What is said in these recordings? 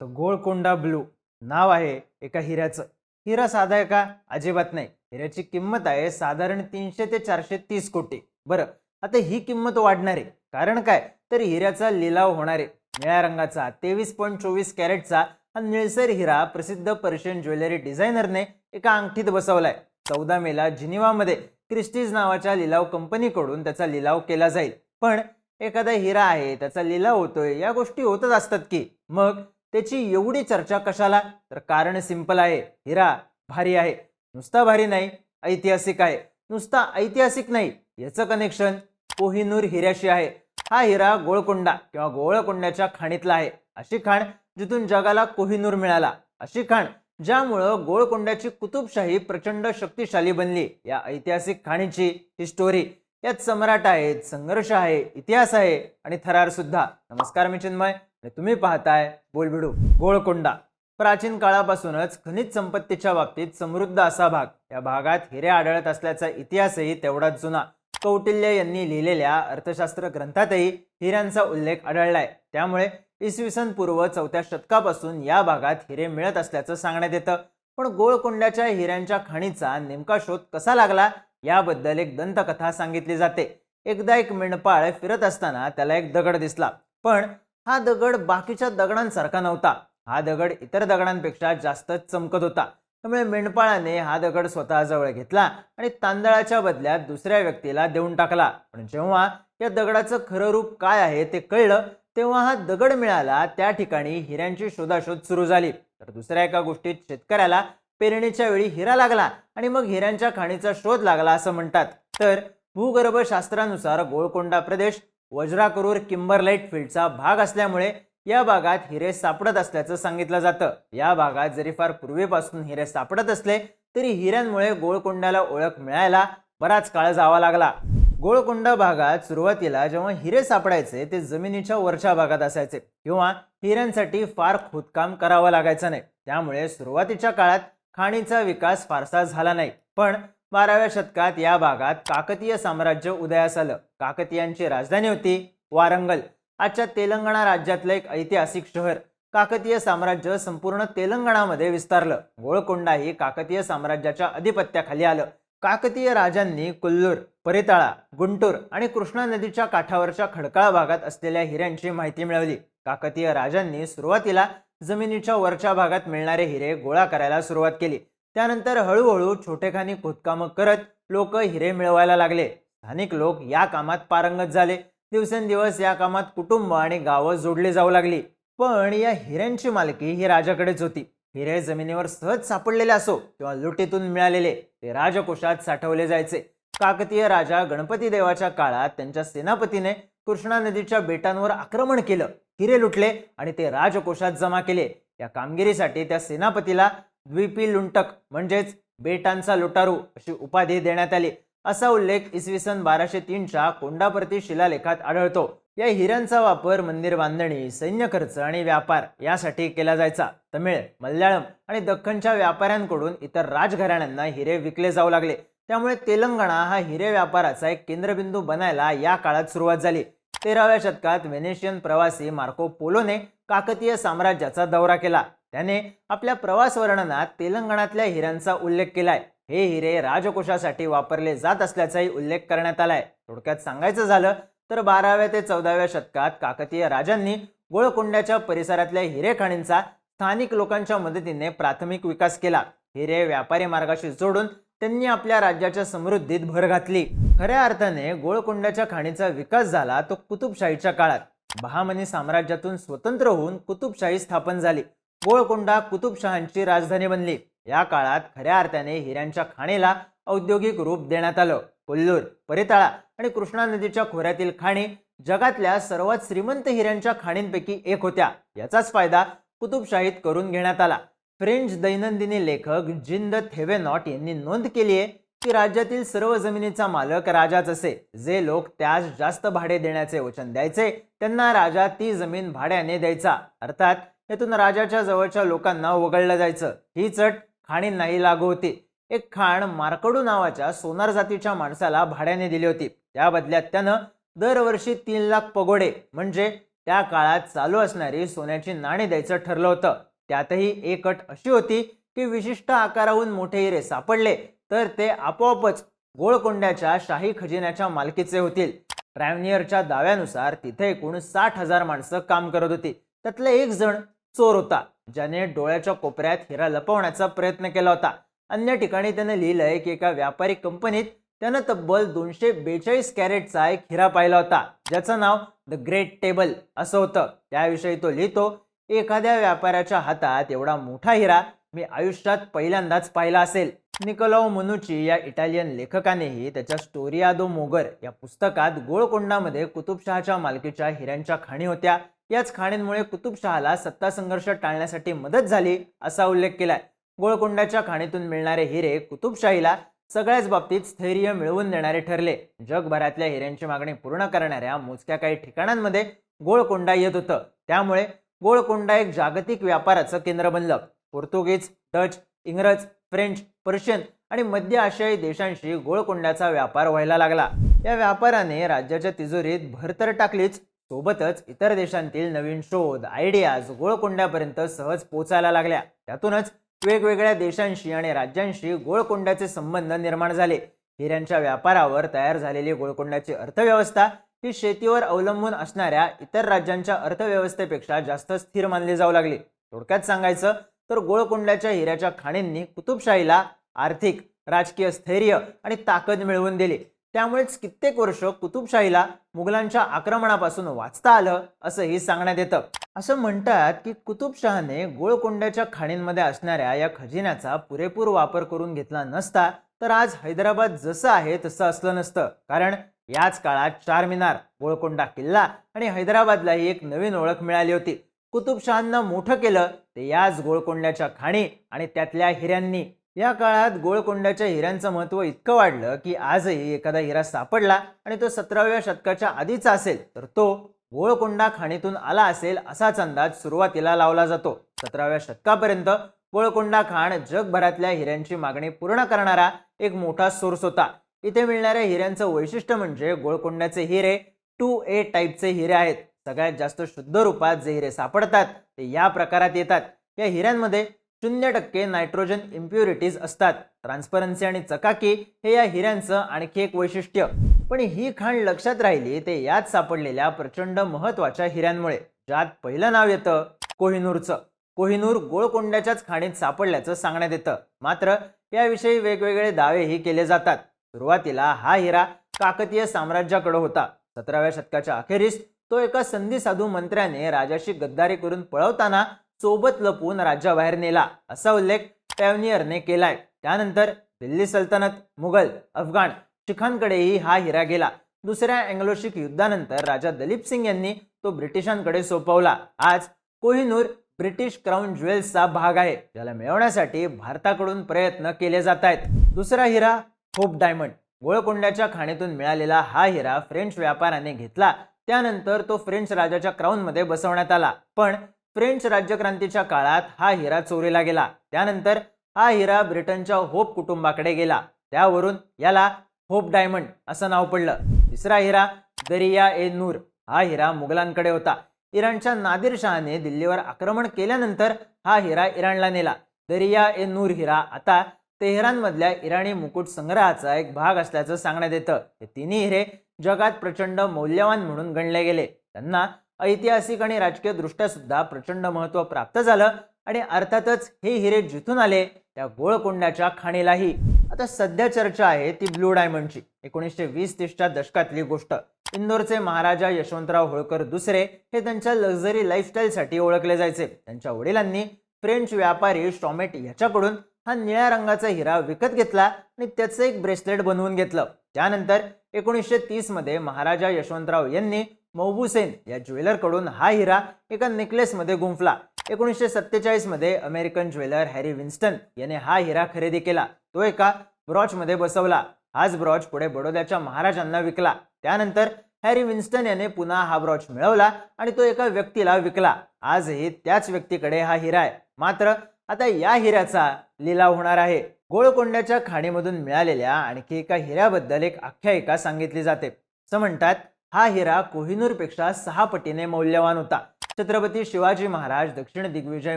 तर गोळकोंडा ब्लू नाव आहे एका हिऱ्याचं. हिरा साधा आहे का? अजिबात नाही. हिऱ्याची किंमत आहे साधारण तीनशे ते चारशे तीस कोटी. बरं आता ही किंमत वाढणार. आहे कारण काय? तर हिऱ्याचा लिलाव होणार. आहे निळ्या रंगाचा तेवीस पॉईंट चोवीस कॅरेटचा हा निळसर हिरा प्रसिद्ध पर्शियन ज्वेलरी डिझायनरने एका अंगठीत बसवलाय. चौदा मेला जिनिवामध्ये क्रिस्टीज नावाच्या लिलाव कंपनीकडून त्याचा लिलाव केला जाईल. पण एखादा हिरा आहे त्याचा लिलाव होतोय या गोष्टी होतच असतात की. मग त्याची एवढी चर्चा कशाला? तर कारण सिंपल आहे. हिरा भारी आहे. नुसता भारी नाही ऐतिहासिक आहे. नुसता ऐतिहासिक नाही याचं कनेक्शन कोहिनूर हिऱ्याशी आहे. हा हिरा गोळकोंडा किंवा गोळकोंड्याच्या खाणीतला आहे. अशी खाण जिथून जगाला कोहिनूर मिळाला. अशी खाण ज्यामुळं गोळकोंड्याची कुतुबशाही प्रचंड शक्तिशाली बनली. या ऐतिहासिक खाणीची ही स्टोरी यात सम्राट आहेत संघर्ष आहे इतिहास आहे आणि थरार सुद्धा. नमस्कार मी चिन्मय. आणि तुम्ही पाहताय बोलबिडू गोळकोंडा. प्राचीन काळापासूनच खनिज संपत्तीच्या बाबतीत समृद्ध असा भाग. या भागात हिरे आढळत असल्याचा इतिहासही तेवढाच जुना. कौटिल्य यांनी लिहिलेल्या अर्थशास्त्र ग्रंथातही हिऱ्यांचा उल्लेख आढळलाय. त्यामुळे इसवी सन पूर्व चौथ्या शतकापासून या भागात हिरे मिळत असल्याचं सांगण्यात येतं. पण गोळकोंड्याच्या हिऱ्यांच्या खाणीचा नेमका शोध कसा लागला याबद्दल एक दंतकथा सांगितली जाते. एकदा एक मेंढपाळ फिरत असताना त्याला एक दगड दिसला. पण हा दगड बाकीच्या दगडांसारखा नव्हता. हा दगड इतर दगडांपेक्षा जास्त चमकत होता. त्यामुळे मेंढपाळाने हा दगड स्वतःजवळ घेतला आणि तांदळाच्या बदल्यात दुसऱ्या व्यक्तीला देऊन टाकला. पण जेव्हा या दगडाचं खरं रूप काय आहे ते कळलं तेव्हा हा दगड मिळाला त्या ठिकाणी हिऱ्यांची शोधाशोध सुरू झाली. तर दुसऱ्या एका गोष्टीत शेतकऱ्याला पेरणीच्या वेळी हिरा लागला आणि मग हिऱ्यांच्या खाणीचा शोध लागला असं म्हणतात. तर भूगर्भशास्त्रानुसार गोळकोंडा प्रदेश वज्राकरूर किंबरलाईट फील्डचा भाग असल्यामुळे या भागात हिरे सापडत असल्याचं सांगितलं जातं. या भागात जरी फार पूर्वीपासून हिरे सापडत असले तरी हिऱ्यांमुळे गोळकोंडाला ओळख मिळायला बराच काळ जावा लागला. गोळकोंड भागात सुरुवातीला जेव्हा हिरे सापडायचे ते जमिनीच्या वरच्या भागात असायचे किंवा हिऱ्यांसाठी फार खोदकाम करावं लागायचं नाही. त्यामुळे सुरुवातीच्या काळात खाणीचा विकास फारसा झाला नाही. पण बाराव्या शतकात या भागात काकतीय साम्राज्य उदयास आलं. काकतीयांची राजधानी होती वारंगल. आजच्या तेलंगणा राज्यातलं एक ऐतिहासिक शहर. काकतीय साम्राज्य संपूर्ण तेलंगणामध्ये विस्तारलं. गोळकोंडा ही काकतीय साम्राज्याच्या अधिपत्याखाली आलं. काकतीय राजांनी कुल्लूर परिताळा गुंटूर आणि कृष्णा नदीच्या काठावरच्या खडकाळ भागात असलेल्या हिऱ्यांची माहिती मिळवली. काकतीय राजांनी सुरुवातीला जमिनीच्या वरच्या भागात मिळणारे हिरे गोळा करायला सुरुवात केली. त्यानंतर हळूहळू छोटेखानी खोदकामं करत लोक हिरे मिळवायला लागले. स्थानिक लोक या कामात पारंगत झाले. दिवसेंदिवस या कामात कुटुंब आणि गावं जोडले जाऊ लागली. पण या हिऱ्यांची मालकी ही राजाकडेच होती. हिरे जमिनीवर सहज सापडलेले असो किंवा लुटीतून मिळालेले ते राजकोषात साठवले जायचे. काकतीय राजा गणपती देवाच्या काळात त्यांच्या सेनापतीने कृष्णा नदीच्या बेटांवर आक्रमण केलं. हिरे लुटले आणि ते राजकोषात जमा केले. या कामगिरीसाठी त्या सेनापतीला द्वीपी लुंटक म्हणजेच बेटांचा लुटारू अशी उपाधी देण्यात आली. असा उल्लेख इसवी सन बाराशे तीनच्या कोंडाप्रती शिलालेखात आढळतो. या हिऱ्यांचा वापर मंदिर बांधणी सैन्य खर्च आणि व्यापार यासाठी केला जायचा. तमिळ मल्याळम आणि दख्खनच्या व्यापाऱ्यांकडून इतर राजघराण्यांना हिरे विकले जाऊ लागले. त्यामुळे तेलंगणा हा हिरे व्यापाराचा एक केंद्रबिंदू बनायला या काळात सुरुवात झाली. तेराव्या शतकात व्हेनेशियन प्रवासी मार्को पोलोने काकतीय साम्राज्याचा दौरा केला. त्याने आपल्या प्रवास वर्णनात तेलंगणातल्या हिऱ्यांचा उल्लेख केलाय. हे हिरे राजकोषासाठी वापरले जात असल्याचाही उल्लेख करण्यात आलाय. थोडक्यात सांगायचं झालं तर बाराव्या ते चौदाव्या शतकात काकतीय राजांनी गोळकोंड्याच्या परिसरातल्या हिरे खाणींचा स्थानिक लोकांच्या मदतीने प्राथमिक विकास केला. हिरे व्यापारी मार्गाशी जोडून त्यांनी आपल्या राज्याच्या समृद्धीत भर घातली. खऱ्या अर्थाने गोळकोंड्याच्या खाणीचा विकास झाला तो कुतुबशाहीच्या काळात. बहामनी साम्राज्यातून स्वतंत्र होऊन कुतुबशाही स्थापन झाली. गोळकोंडा कुतुबशहांची राजधानी बनली. या काळात खऱ्या अर्थाने हिऱ्यांच्या खाणीला औद्योगिक रूप देण्यात आलं. कोल्लूर परिताळा आणि कृष्णा नदीच्या खोऱ्यातील खाणी जगातल्या सर्वात श्रीमंत हिऱ्यांच्या खाणींपैकी एक होत्या. याचाच फायदा कुतुबशाहीत करून घेण्यात आला. फ्रेंच दैनंदिनी लेखक जिंद थेवेनॉट यांनी नोंद केली आहे की राज्यातील सर्व जमिनीचा मालक राजाच असे. जे लोक त्यास जास्त भाडे देण्याचे वचन द्यायचे त्यांना राजा ती जमीन भाड्याने द्यायचा. अर्थात यातून राजाच्या जवळच्या लोकांना वगळलं जायचं. ही चट खाणींनाही लागू होती. एक खाण मार्कडू नावाच्या सोनार जातीच्या माणसाला भाड्याने दिली होती. त्या बदल्यात त्यानं दरवर्षी तीन लाख पगोडे म्हणजे त्या काळात चालू असणारी सोन्याची नाणी द्यायचं ठरलं होतं. त्यातही एक अट अशी होती की विशिष्ट आकाराहून मोठे हिरे सापडले तर ते आपोआपच गोळकोंड्याच्या शाही खजिन्याच्या मालकीचे होतील. ट्रॅव्हनियरच्या दाव्यानुसार तिथे एकूण साठ हजार माणसं काम करत होती. त्यातले एक जण चोर होता ज्याने डोळ्याच्या कोपऱ्यात हिरा लपवण्याचा प्रयत्न केला होता. अन्य ठिकाणी त्यानं लिहिलंय की एका व्यापारी कंपनीत त्यानं तब्बल दोनशे बेचाळीस कॅरेटचा एक हिरा पाहिला होता ज्याचं नाव द ग्रेट टेबल असं होतं. त्याविषयी तो लिहितो एखाद्या व्यापाऱ्याच्या हातात एवढा मोठा हिरा मी आयुष्यात पहिल्यांदाच पाहिला असेल. निकोलाओ मनुची या इटालियन लेखकानेही त्याच्या स्टोरियादो मोगर या पुस्तकात गोळकोंडामध्ये कुतुबशहाच्या मालकीच्या हिऱ्यांच्या खाणी होत्या. याच खाणींमुळे कुतुबशहाला सत्ता संघर्ष टाळण्यासाठी मदत झाली असा उल्लेख केलाय. गोळकोंडाच्या खाणीतून मिळणारे हिरे कुतुबशाहीला सगळ्याच बाबतीत स्थैर्य मिळवून देणारे ठरले. जगभरातल्या हिऱ्यांची मागणी पूर्ण करणाऱ्या मोजक्या काही ठिकाणांमध्ये गोळकोंडा येत होतं. त्यामुळे गोळकोंडा एक जागतिक व्यापाराचं केंद्र बनलं. पोर्तुगीज डच इंग्रज फ्रेंच पर्शियन आणि मध्य आशियाई देशांशी गोळकोंड्याचा व्यापार व्हायला लागला. या व्यापाराने राज्याच्या तिजोरीत भर तर टाकलीच सोबतच इतर देशांतील नवीन शोध आयडियाज गोळकोंड्यापर्यंत सहज पोचायला लागल्या. त्यातूनच वेगवेगळ्या देशांशी आणि राज्यांशी गोळकोंड्याचे संबंध निर्माण झाले. हिऱ्यांच्या व्यापारावर तयार झालेली गोळकोंड्याची अर्थव्यवस्था ही शेतीवर अवलंबून असणाऱ्या इतर राज्यांच्या अर्थव्यवस्थेपेक्षा जास्त स्थिर मानली जाऊ लागली. थोडक्यात सांगायचं तर गोळकोंड्याच्या हिऱ्याच्या खाणींनी कुतुबशाहीला आर्थिक राजकीय स्थैर्य आणि ताकद मिळवून दिली. त्यामुळेच कित्येक वर्ष कुतुबशाहीला मुघलांच्या आक्रमणापासून वाचता आलं असंही सांगण्यात येतं. असं म्हणतात की कुतुबशहाने गोळकोंड्याच्या खाणींमध्ये असणाऱ्या या खजिन्याचा पुरेपूर वापर करून घेतला नसता तर आज हैदराबाद जसं आहे तसं असलं नसतं. कारण याच काळात चारमिनार गोळकोंडा किल्ला आणि हैदराबादलाही एक नवीन ओळख मिळाली होती. कुतुबशहांना मोठं केलं ते याच गोळकोंड्याच्या खाणी आणि त्यातल्या हिऱ्यांनी या काळात गोळकोंड्याच्या हिऱ्यांचं महत्त्व इतकं वाढलं की आजही एखादा हिरा सापडला आणि तो सतराव्या शतकाच्या आधीचा असेल तर तो गोळकोंडा खाणीतून आला असेल असाच अंदाज सुरुवातीला लावला जातो. सतराव्या शतकापर्यंत गोळकोंडा खाण जगभरातल्या हिऱ्यांची मागणी पूर्ण करणारा एक मोठा सोर्स होता. इथे मिळणाऱ्या हिऱ्यांचं वैशिष्ट्य म्हणजे गोळकोंड्याचे हिरे टू ए टाईपचे हिरे आहेत. सगळ्यात जास्त शुद्ध रूपात जे हिरे सापडतात ते या प्रकारात येतात. या हिऱ्यांमध्ये शून्य टक्के नायट्रोजन इम्प्युरिटीज असतात. ट्रान्सपरन्सी आणि चकाकी हे या हिऱ्यांचं आणखी एक वैशिष्ट्य. पण ही खाण लक्षात राहिली ते यात सापडलेल्या प्रचंड महत्त्वाच्या हिऱ्यांमुळे ज्यात पहिलं नाव येतं कोहिनूरचं. कोहिनूर गोळकोंड्याच्याच खाणीत सापडल्याचं सांगण्यात येतं. मात्र याविषयी वेगवेगळे दावेही केले जातात. सुरुवातीला हा हिरा काकतीय साम्राज्याकडे होता. सतराव्या शतकाच्या अखेरीस तो एका संधी साधू मंत्र्याने राजाशी गद्दारी करून पळवताना सोबत लपवून राज्याबाहेर नेला असा उल्लेख पॅवनियरने केलाय. त्यानंतर दिल्ली सल्तनत मुघल अफगाण शिखांकडेही हा हिरा गेला. दुसऱ्या अँग्लोशिक युद्धानंतर राजा दलीप सिंग यांनी तो ब्रिटिशांकडे सोपवला. आज कोहिनूर ब्रिटिश क्राऊन ज्वेल्सचा भाग आहे ज्याला मिळवण्यासाठी भारताकडून प्रयत्न केले जात आहेत दुसरा हिरा होप डायमंड. गोळकोंड्याच्या खाणीतून मिळालेला हा हिरा फ्रेंच व्यापाराने घेतला. त्यानंतर तो फ्रेंच राजाच्या क्राऊनमध्ये बसवण्यात आला. पण फ्रेंच राज्यक्रांतीच्या काळात हा हिरा चोरीला गेला. त्यानंतर हा हिरा ब्रिटनच्या होप कुटुंबाकडे गेला. त्यावरून याला होप डायमंड असं नाव पडलं. तिसरा हिरा दरिया ए नूर हा हिरा मुघलांकडे होता. इराणच्या नादिर शहाने दिल्लीवर आक्रमण केल्यानंतर हा हिरा इराणला नेला. दरिया ए नूर हिरा आता तेहरानमधल्या इराणी मुकुट संग्रहाचा एक भाग असल्याचं सांगण्यात येतं. हे तिन्ही हिरे जगात प्रचंड मौल्यवान म्हणून गणले गेले. त्यांना ऐतिहासिक आणि राजकीय दृष्ट्या सुद्धा प्रचंड महत्त्व प्राप्त झालं आणि अर्थातच हे हिरे जिथून आले त्या गोळकोंड्याच्या खाणीलाही. आता सध्या चर्चा आहे ती ब्लू डायमंडची. एकोणीसशे वीस तीसच्या दशकातली गोष्ट. इंदोरचे महाराजा यशवंतराव होळकर दुसरे हे त्यांच्या लक्झरी लाईफस्टाईलसाठी ओळखले जायचे. त्यांच्या वडिलांनी फ्रेंच व्यापारी स्टॉमेट याच्याकडून हा निळ्या रंगाचा हिरा विकत घेतला आणि त्याचं एक ब्रेसलेट बनवून घेतलं. त्यानंतर एकोणीसशे तीसमध्ये महाराजा यशवंतराव यांनी मौबुसेन या ज्वेलरकडून हा हिरा एका नेकलेसमध्ये गुंफला. एकोणीसशे सत्तेचाळीसमध्ये अमेरिकन ज्वेलर हॅरी विन्स्टन याने हा हिरा खरेदी केला. तो एका ब्रॉचमध्ये बसवला. हाच ब्रॉच पुढे बडोद्याच्या महाराजांना विकला. त्यानंतर हॅरी विन्स्टन याने पुन्हा हा ब्रॉच मिळवला आणि तो एका व्यक्तीला विकला. आजही त्याच व्यक्तीकडे हा हिरा आहे. मात्र आता या हिऱ्याचा लिलाव होणार आहे. गोळकोंड्याच्या खाणीमधून मिळालेल्या आणखी एका हिऱ्याबद्दल एक आख्यायिका सांगितली जाते. असं म्हणतात हा हिरा कोहिनूरपेक्षा सहा पटीने मौल्यवान होता. छत्रपती शिवाजी महाराज दक्षिण दिग्विजय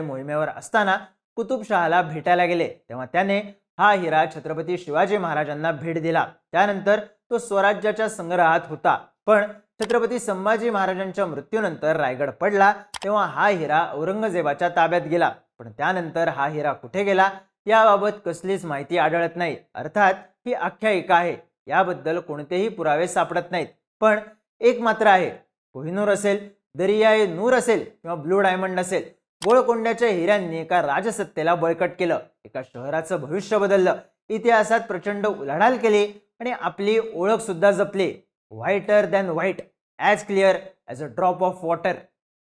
मोहिमेवर असताना कुतुबशहाला भेटायला गेले. तेव्हा त्याने हा हिरा छत्रपती शिवाजी महाराजांना भेट दिला. त्यानंतर तो स्वराज्याच्या संग्रहात होता. पण छत्रपती संभाजी महाराजांच्या मृत्यूनंतर रायगड पडला तेव्हा हा हिरा औरंगजेबाच्या ताब्यात गेला. पण त्यानंतर हा हिरा कुठे गेला याबाबत कसलीच माहिती आढळत नाही. अर्थात ही आख्यायिका आहे. याबद्दल कोणतेही पुरावे सापडत नाहीत. पण एक मात्र आहे. कोहिनूर असेल दरियाए नूर असेल किंवा ब्लू डायमंड असेल गोळकोंड्याच्या हिऱ्यांनी एका राजसत्तेला बळकट केलं. एका शहराचं भविष्य बदललं. इतिहासात प्रचंड उलाढाल केली आणि आपली ओळख सुद्धा जपली. Whiter than white as clear as a drop of water.